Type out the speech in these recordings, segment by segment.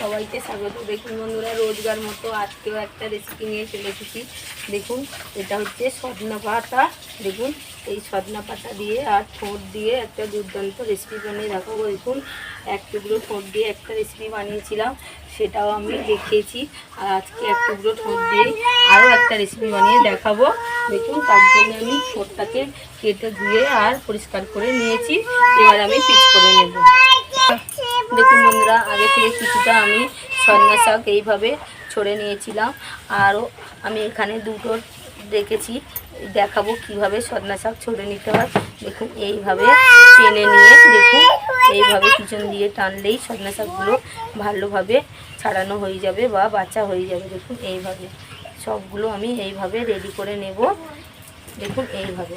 সবাইকে স্বাগত। দেখুন বন্ধুরা, রোজগার মতো আজকেও একটা রেসিপি নিয়ে চলে এসেছি। দেখুন, এটা হচ্ছে সজনা পাতা। দেখুন, এই সজনা পাতা দিয়ে আর ঠোঁট দিয়ে একটা দুর্দান্ত রেসিপি বানিয়ে দেখাবো। দেখুন, এক টুকরো ঠোঁট দিয়ে একটা রেসিপি বানিয়েছিলাম, সেটাও আমি দেখিয়েছি। আর আজকে এক টুকরো ঠোঁট দিয়ে আরও একটা রেসিপি বানিয়ে দেখাবো। দেখুন, তার জন্য আমি ঠোঁটটাকে কেটে ধুয়ে আর পরিষ্কার করে নিয়েছি। এবার আমি পিচ করে নেব। দেখুন বন্ধুরা, আগে থেকে কিছুটা আমি সন্না শাক এইভাবে ছড়ে নিয়েছিলাম। আরও আমি এখানে দুটো রেখেছি দেখাবো কীভাবে সজনা শাক ছড়ে নিতে হয়। দেখুন, এইভাবে টেনে নিয়ে, দেখুন, এইভাবে পিছন দিয়ে টানলেই সজনা শাকগুলো ভালোভাবে ছাড়ানো হয়ে যাবে বা বাচ্চা হয়ে যাবে। দেখুন, এইভাবে সবগুলো আমি এইভাবে রেডি করে নেব। দেখুন, এইভাবে।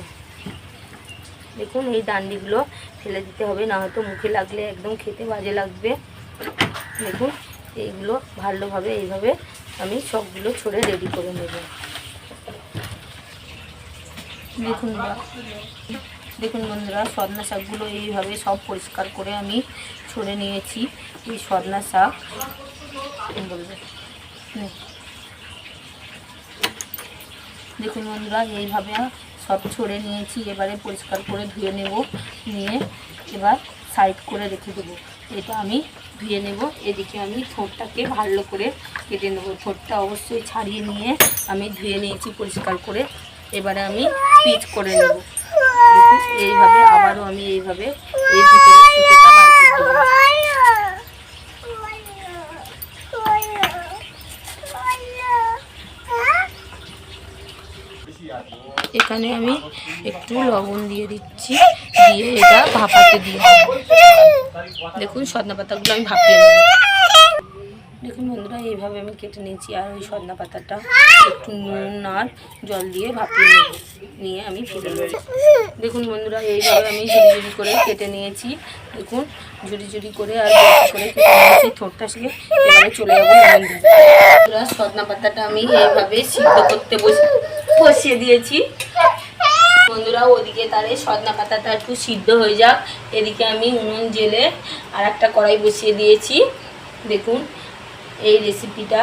দেখুন, এই ডান্ডিগুলো ফেলে দিতে হবে, না হয়তো মুখে লাগলে একদম খেতে বাজে লাগবে। দেখুন, এইগুলো ভালোভাবে, এইভাবে আমি সবগুলো ছড়ে রেডি করে নেব। দেখুন দেখুন বন্ধুরা সজনা শাকগুলো এইভাবে সব পরিষ্কার করে আমি ছড়ে নিয়েছি। এই সজনা শাক বলবে দেখুন বন্ধুরা, এইভাবে সব ছড়ে নিয়েছি, এবারে পরিষ্কার করে ধুয়ে নেব, নিয়ে এবার সাইড করে রেখে দেবো। এটা আমি ধুয়ে নেব, এদিকে আমি ঠোঁটটাকে ভালো করে কেটে নেব। ঠোঁটটা অবশ্যই ছাড়িয়ে নিয়ে আমি ধুয়ে নিয়েছি পরিষ্কার করে, এবারে আমি পিচ করে নেব। এইভাবে আবারও আমি এইভাবে এই ভিতরে সুতোটা বার করে দেবো এখানে আমি একটু লবণ দিয়ে দিচ্ছি, দিয়ে এটা ভাপাতে দিয়ে দেখুন সজনা পাতাগুলো আমি ভাপিয়ে নেব। দেখুন বন্ধুরা, এইভাবে আমি কেটে নিয়েছি, আর ওই সজনা পাতাটা একটু নুন আর জল দিয়ে ভাপিয়ে নেব, নিয়ে আমি ফেলে নেব। দেখুন বন্ধুরা, এইভাবে আমি ঝুড়ি ঝুড়ি করে কেটে নিয়েছি। দেখুন, ঝুড়ি ঝুড়ি করে আর করে কেটে নিয়েছি ঠোঁটটা সে এবারে চলে যাব সজনা পাতাটা আমি এইভাবে সিদ্ধ করতে বসে বসিয়ে দিয়েছি। বন্ধুরা, ওদিকে তারে সজনা পাতাটা একটু সিদ্ধ হয়ে যাক। এদিকে আমি উনুন জেলে আর একটা কড়াই বসিয়ে দিয়েছি। দেখুন, এই রেসিপিটা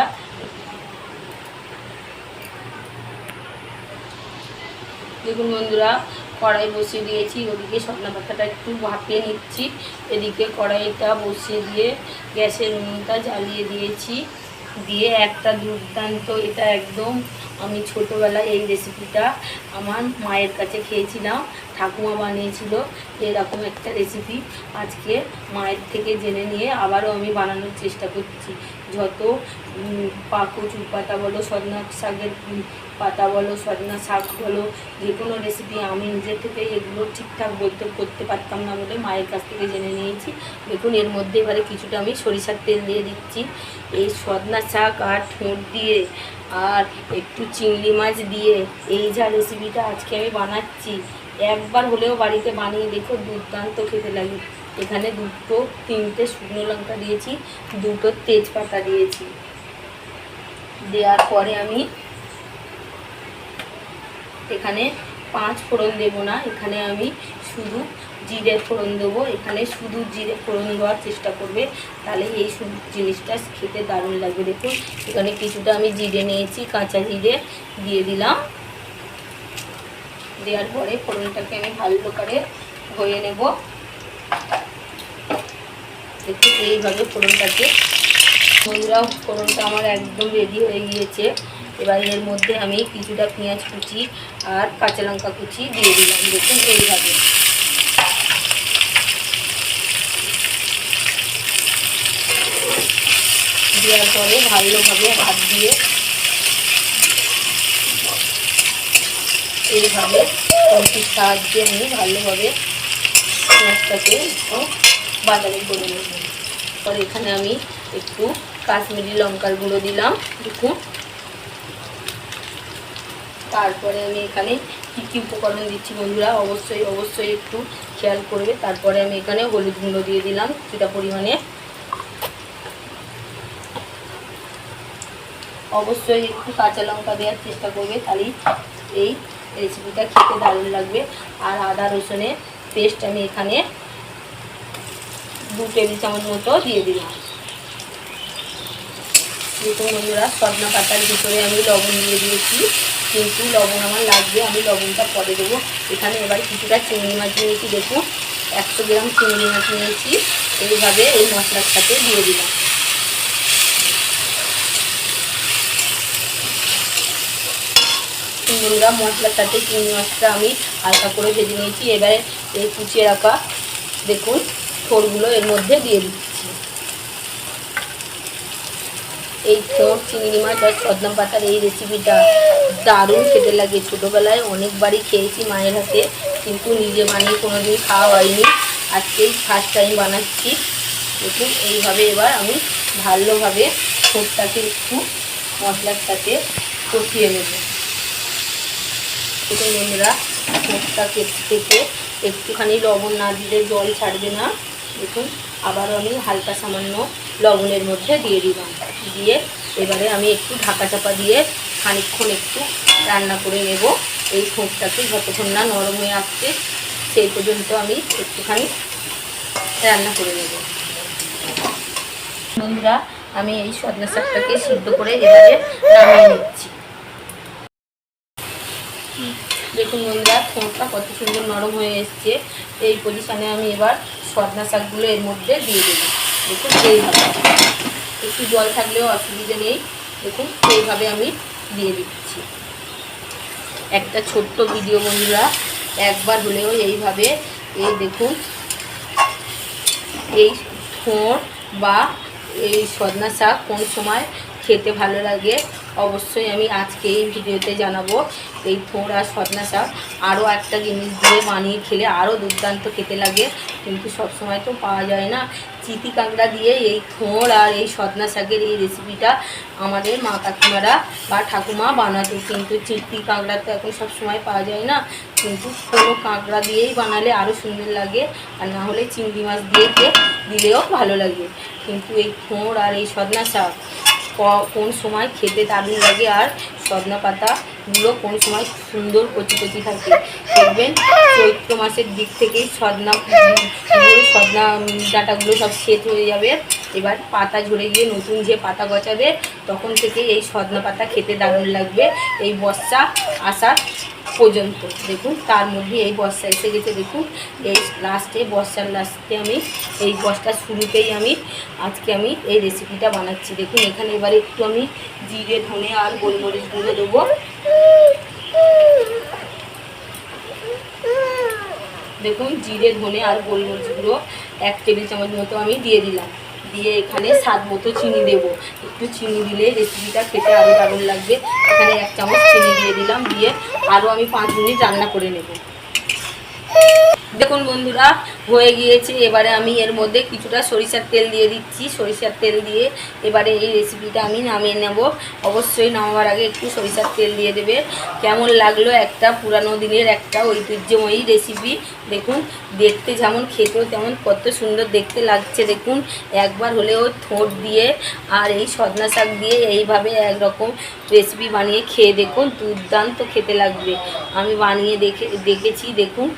দেখুন বন্ধুরা, কড়াই বসিয়ে দিয়েছি। ওদিকে সজনা পাতাটা একটু ভাপিয়ে নিচ্ছি। এদিকে কড়াইটা বসিয়ে দিয়ে গ্যাসের উনুনটা জ্বালিয়ে দিয়েছি। দিয়ে একটা দুর্দান্ত এটা একদম আমি ছোটোবেলায় এই রেসিপিটা আমার মায়ের কাছে খেয়েছিলাম। ঠাকুমা বানিয়েছিল, এরকম একটা রেসিপি আজকে মায়ের থেকে জেনে নিয়ে আবারও আমি বানানোর চেষ্টা করছি। যত কচুর পাতা বলো, সজনা শাকের পাতা বলো, সজনা শাক বলো, যে কোনো রেসিপি আমি নিজের থেকে এগুলো ঠিকঠাক বলতে, করতে পারতাম না বলে মায়ের কাছ থেকে জেনে নিয়েছি। দেখুন, এর মধ্যে এবারে কিছুটা আমি সরিষার তেল দিয়ে দিচ্ছি। এই সজনা শাক আর ঠোঁট দিয়ে আর একটু চিংড়ি মাছ দিয়ে এই যা রেসিপিটা আজকে আমি বানাচ্ছি একবার হলেও বাড়িতে বানিয়ে দেখো দুর্দান্ত খেতে লাগে। এখানে দুটো, তিনটে শুকনো লঙ্কা দিয়েছি, দুটো তেজপাতা দিয়েছি। দেওয়ার পরে আমি এখানে পাঁচ ফোড়ন দেব না, এখানে আমি শুধু জিরে ফোড়ন দেবো। এখানে শুধু জিরে ফোড়ন দেওয়ার চেষ্টা করবে, তাহলে এই জিনিসটা খেতে দারুণ লাগবে। দেখুন, এখানে কিছুটা আমি জিরে নিয়েছি, কাঁচা জিরে দিয়ে দিলাম। দেওয়ার পরে ফোড়নটাকে আমি ভালো করে ধুয়ে নেব। দেখুন, এইভাবে ফোড়নটাকে। বন্ধুরা, ফোড়নটা আমার একদম রেডি হয়ে গিয়েছে। এবার এর মধ্যে আমি কিছুটা পেঁয়াজ কুচি আর কাঁচা লঙ্কা কুচি দিয়ে দিলাম। দেখুন, এইভাবে। দেওয়ার পরে ভালোভাবে হাত দিয়ে এইভাবে কঞ্চির সাহায্যে আমি ভালোভাবে পেঁয়াজটাকে বাদামি করে নেব। পরে এখানে আমি একটু কাশ্মীরি লঙ্কার গুঁড়ো দিলাম, দেখুন। তারপরে আমি এখানে কী কী উপকরণ দিচ্ছি বন্ধুরা, অবশ্যই অবশ্যই একটু খেয়াল করবে। তারপরে আমি এখানে হলুদ গুঁড়ো দিয়ে দিলাম, কিছুটা পরিমাণে। অবশ্যই একটু কাঁচা লঙ্কা দেওয়ার চেষ্টা করবে, তাহলেই এই রেসিপিটা খেতে দারুণ লাগবে। আর আদা রসুনের পেস্ট আমি এখানে দু টেবিল চামচ মতো দিয়ে দিলাম। দেখুন বন্ধুরা সজনা পাতার ভিতরে আমি লবণ দিয়ে দিয়েছি। কিন্তু লবণ আমার লাগবে, আমি লবণটা পরে দেবো। এখানে এবার কিছুটা চিংড়ি মাছ নিয়েছি, দেখুন। একশো গ্রাম চিংড়ি মাছ নিয়েছি। এইভাবে এই মশলার সাথে দিয়ে দিলাম। বন্ধুরা মশলার সাথে চিংড়ি মাছটা আমি হালকা করে ভেজে নিয়েছি। এবারে এই কুচিয়ে রাখা, দেখুন থোরগুলো এর মধ্যে দিয়ে দিচ্ছি। এই থোর চিংড়ি মাছ আর সদনা পাতার এই রেসিপিটা দারুণ খেতে লাগে। ছোটোবেলায় অনেকবারই খেয়েছি মায়ের হাতে, কিন্তু নিজে বানিয়ে কোনোদিন খাওয়া হয়নি। আজকেই ফার্স্ট টাইম বানাচ্ছি। দেখুন, এইভাবে এবার আমি ভালোভাবে ঠোঁটটাকে একটু মশলার সাথে কষিয়ে নেব। দেখুন বন্ধুরা ঠোঁটটা থেকে একটুখানি লবণ না দিলে জল ছাড়বে না। দেখুন, আবারও আমি হালকা সামান্য লবণের মধ্যে দিয়ে দিলাম। দিয়ে এবারে আমি একটু ঢাকা চাপা দিয়ে খানিকক্ষণ একটু রান্না করে নেব। এই ঠোঁটটাকে যতক্ষণ না নরম হয়ে আসছে, সেই পর্যন্ত আমি একটুখানি রান্না করে নেব। বন্ধুরা, আমি এই সজনা শাকটাকে সিদ্ধ করে এবারে নামিয়ে নিচ্ছি। দেখুন বন্ধুরা ঠোঁটটা কত সুন্দর নরম হয়ে এসছে। এই পজিশানে আমি এবার সজনা শাকগুলো এর মধ্যে দিয়ে দেবো। দেখুন, এইভাবে। একটু জল থাকলেও অসুবিধে নেই। দেখুন, এইভাবে আমি দিয়ে দিচ্ছি। একটা ছোট্ট ভিডিও বন্ধুরা, একবার হলেও এইভাবে এই দেখুন, এই ঠোঁট বা এই সজনা শাক কোন সময় খেতে ভালো লাগে, অবশ্যই আমি আজকে এই ভিডিওতে জানাব এই থোড় আর সজনা শাক আরও একটা জিনিস দিয়ে বানিয়ে খেলে আরও দুর্দান্ত খেতে লাগে, কিন্তু সবসময় তো পাওয়া যায় না। চিতি কাঁকড়া দিয়ে এই থোড় আর এই সজনা শাকের এই রেসিপিটা আমাদের মা কাকিমারা বা ঠাকুমা বানাতো, কিন্তু চিতি কাঁকড়া তো এখন সবসময় পাওয়া যায় না। কিন্তু কোনো কাঁকড়া দিয়েই বানালে আরও সুন্দর লাগে, আর না হলে চিংড়ি মাছ দিয়ে দিলেও ভালো লাগে। কিন্তু এই থোড় আর এই সজনা শাক কোন সময় খেতে দারুণ লাগে আর সজনা পাতাগুলো কোন সময় সুন্দর কচি কচি থাকে। দেখবেন চৈত্র মাসের দিক থেকেই সজনা সজনা ডাঁটাগুলো সব শেষ হয়ে যাবে। এবার পাতা ঝরে গিয়ে নতুন যে পাতা গচাবে তখন থেকে এই সজনা পাতা খেতে দারুণ লাগবে। এই বর্ষা আসার পর্যন্ত, দেখুন, তার মধ্যে এই বর্ষা এসে গেছে, দেখুন, এই লাস্টে বর্ষার লাস্টে আমি, এই বর্ষার শুরুতেই আমি, আজকে আমি এই রেসিপিটা বানাচ্ছি। দেখুন, এখানে এবারে একটু আমি জিরে, ধনে আর গোলমরিচ গুঁড়ো দেবো। দেখুন, জিরে, ধনে আর গোলমরিচ গুঁড়ো এক টেবিল চামচ মতো আমি দিয়ে দিলাম। দিয়ে এখানে স্বাদ মতো চিনি দেব। একটু চিনি দিলে রেসিপিটা খেতে আরও দারুণ লাগবে। এখানে এক চামচ চিনি দিয়ে দিলাম, দিয়ে আরও আমি পাঁচ মিনিট রান্না করে নেব। দেখুন বন্ধুরা, হয়ে গিয়েছে। এবারে আমি এর মধ্যে কিছুটা সরিষার তেল দিয়ে দিচ্ছি। সরিষার তেল দিয়ে এবারে এই রেসিপিটা আমি নামিয়ে নেব। অবশ্যই নামাবার আগে একটু সরিষার তেল দিয়ে দেবে। কেমন লাগল একটা পুরানো দিনের একটা ঐতিহ্যময়ী রেসিপি দেখুন, দেখতে যেমন, খেতেও তেমন কত সুন্দর দেখতে লাগছে। দেখুন, একবার হলেও ঠোঁট দিয়ে আর এই সজনা শাক দিয়ে এইভাবে একরকম রেসিপি বানিয়ে খেয়ে দেখুন। দুর্দান্ত খেতে লাগবে। আমি বানিয়ে দেখে, দেখেছি। দেখুন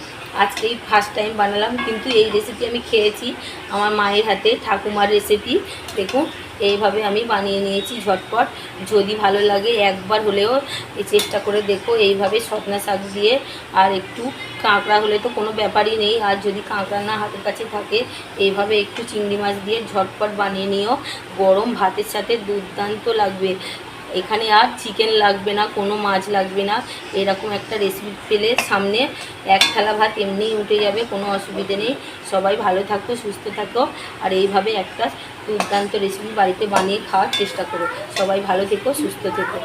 আজকেই ফার্স্ট টাইম বানালাম, কিন্তু এই রেসিপি আমি খেয়েছি আমার মায়ের হাতে, ঠাকুমার রেসিপি দেখুন, এইভাবে আমি বানিয়ে নিয়েছি ঝটপট। যদি ভালো লাগে একবার হলেও চেষ্টা করে দেখো, এইভাবে সজনা শাক দিয়ে। আর একটু কাঁকড়া হলে তো কোনো ব্যাপারই নেই, আর যদি কাঁকড়া না হাতের কাছে থাকে, এইভাবে একটু চিংড়ি মাছ দিয়ে ঝটপট বানিয়ে নিও। গরম ভাতের সাথে দুর্দান্ত লাগবে। এখানে আর চিকেন লাগবে না, কোনো মাছ লাগবে না। এরকম একটা রেসিপি পেলে সামনে এক থালা ভাত এমনিই উঠে যাবে, কোনো অসুবিধে নেই। সবাই ভালো থাকো, সুস্থ থাকো। আর এইভাবে একটা দুর্দান্ত রেসিপি বাড়িতে বানিয়ে খাওয়ার চেষ্টা করো। সবাই ভালো থেকো, সুস্থ থেকো।